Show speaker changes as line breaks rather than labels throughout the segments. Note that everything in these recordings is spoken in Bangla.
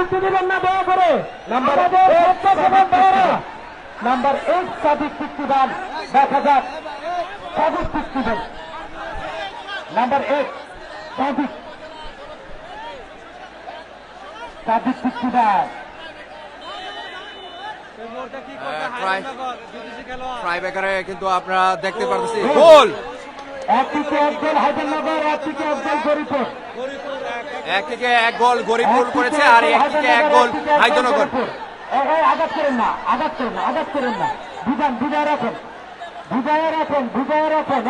বৃত্তি দিবেন না দয়া করে
নাম্বার এক, সাদিক পিত্তিদান দেখা যাক। সাদিক পিত্তিদান নাম্বার এক সাদিক সাদিক পিত্তিদান
ট্রাই ট্রাই কিন্তু আপনারা দেখতে পারতেছি। গোল!
একদিকে একদল হায়দ্রাবাদ একদিকে একদল গরিপুর
এক থেকে এক গোল গরিবপুর করেছে আর এক থেকে এক গোল হায়দনগর
আঘাত করেন না আঘাত করেন না আঘাত করেন না। বিধান বিদায় রাখেন। বিদায় রাখেন বিদায় রাখেন!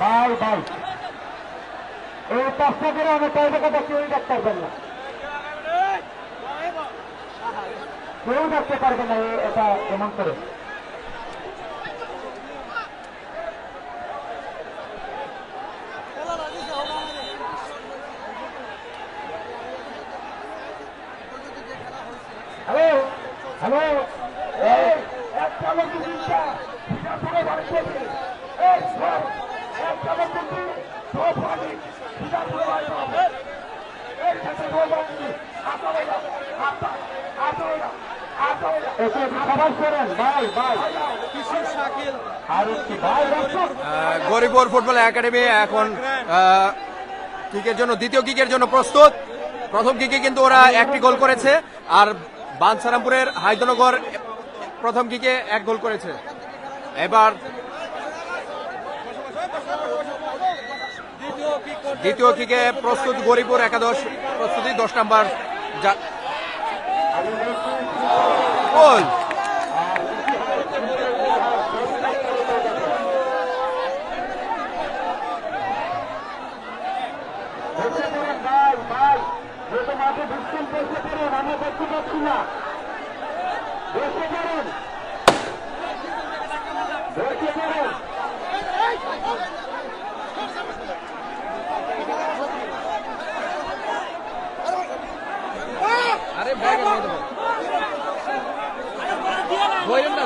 ভাই ভাই এই পাঁচটা করে আমি কয় কথা কেউই দেখতে পারবেন না কেউ দেখতে পারবে না এটা এমন করে হ্যালো হ্যালো এই একটা লোক দুইটা দুইটা পুরো বাড়ি করবে এই সব একটা লোক কিন্তু সব বাড়ি দুইটা পুরো বাড়ি করবে এই কাছে বল বাড়ি আসলে আপা আসলে আসলে এসে খাবার করেন ভাই ভাই আর কি ভাই রাখো
আহ, গরিবপুর ফুটবল একাডেমি এখন কিকের জন্য, দ্বিতীয় কিকের জন্য প্রস্তুত। প্রথম কিকে কিন্তু ওরা একটি গোল করেছে, আর বানসারামপুরের হায়দনগর প্রথম কিকে এক গোল করেছে। এবার দ্বিতীয় কিকে প্রস্তুত গরিপুর একাদশ, প্রস্তুতি দশ নাম্বার Gol.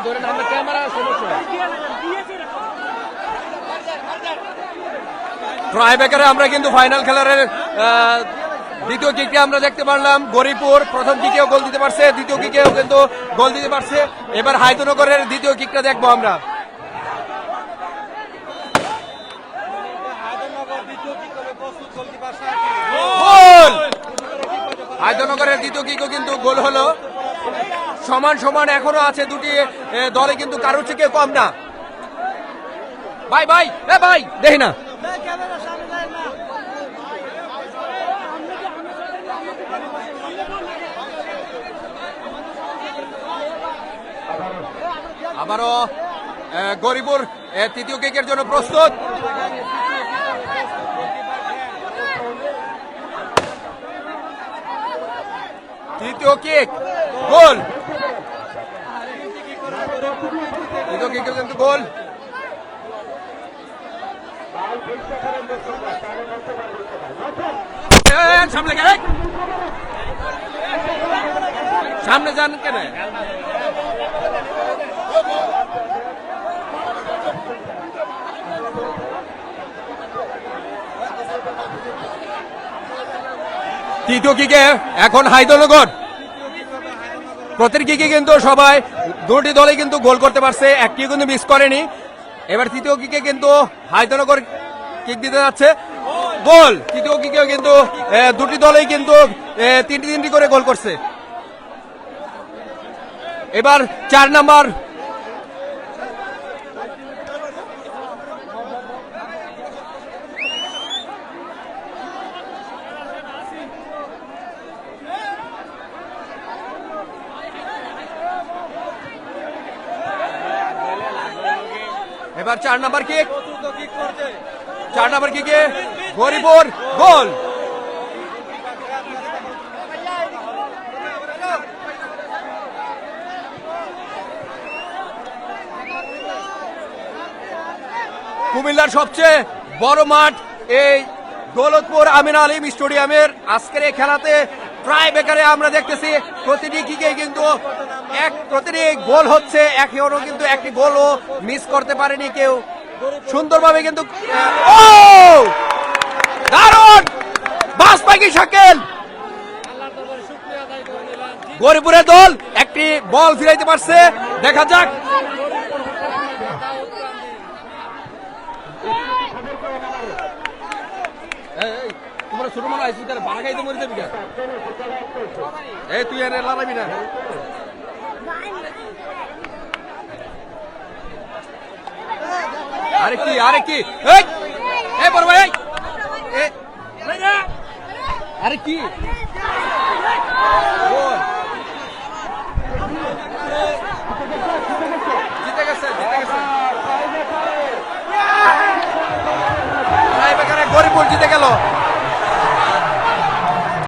ধরেন আমরা ক্যামেরা সমস্যা আমরা কিন্তু ফাইনাল খেলার দ্বিতীয় কিকে আমরা দেখতে পারলাম। গরিপুর প্রথম কিকেও গোল দিতে পারছে দ্বিতীয় কিকেও কিন্তু গোল দিতে পারছে। এবার হায়দনগরের দ্বিতীয় কিকটা দেখব আমরা। গোল হায়দনগরের দ্বিতীয় কিকও কিন্তু গোল হলো। সমান সমান এখনও আছে দুটি দলে কিন্তু কারোর থেকে কম না। ভাই ভাই এ ভাই দেখি না। আবারও এ, গরিপুর তৃতীয় কেকের জন্য প্রস্তুত। তৃতীয় কেক গোল তৃতীয় কিকে কিন্তু গোল। সামনে গেলে সামনে যান কেন? তৃতীয় কিকে? এখন হায়দনগর প্রতিটি কিকে কিন্তু সবাই দুটি দলই কিন্তু গোল করতে পারছে একটিও কিন্তু মিস করেনি। এবার তৃতীয় কিকে কিন্তু হায়দনগর কিক দিতে যাচ্ছে। গোল তৃতীয় কিকেও কিন্তু দুটি দলই কিন্তু তিনটি তিনটি করে গোল করছে। এবার চার নাম্বার এবার চার নাম্বার কিক চার নাম্বার কিকে গরিপুর গোল। কুমিল্লার সবচেয়ে বড় মাঠ এই দৌলতপুর আমিন আলিম স্টেডিয়ামের আজকের এই খেলাতে প্রায় বেকারে আমরা দেখতেছি, প্রতিটি কিকে কিন্তু এক, প্রতিটি গোল হচ্ছে একেও কিন্তু একটি গোলও মিস করতে পারেনি কেউ। সুন্দরভাবে কিন্তু, ও! দারুণ! বাস পাখি শাকেল! গরিপুরের দল একটি বল ফিরাইতে পারছে। দেখা যাক। ছোট মনে আইসি তার বাড়া খাইতে মরে যাবি এই তুই আর লাগাবি না। আরে কি আরে কি? এই বড় ভাই আরে কি?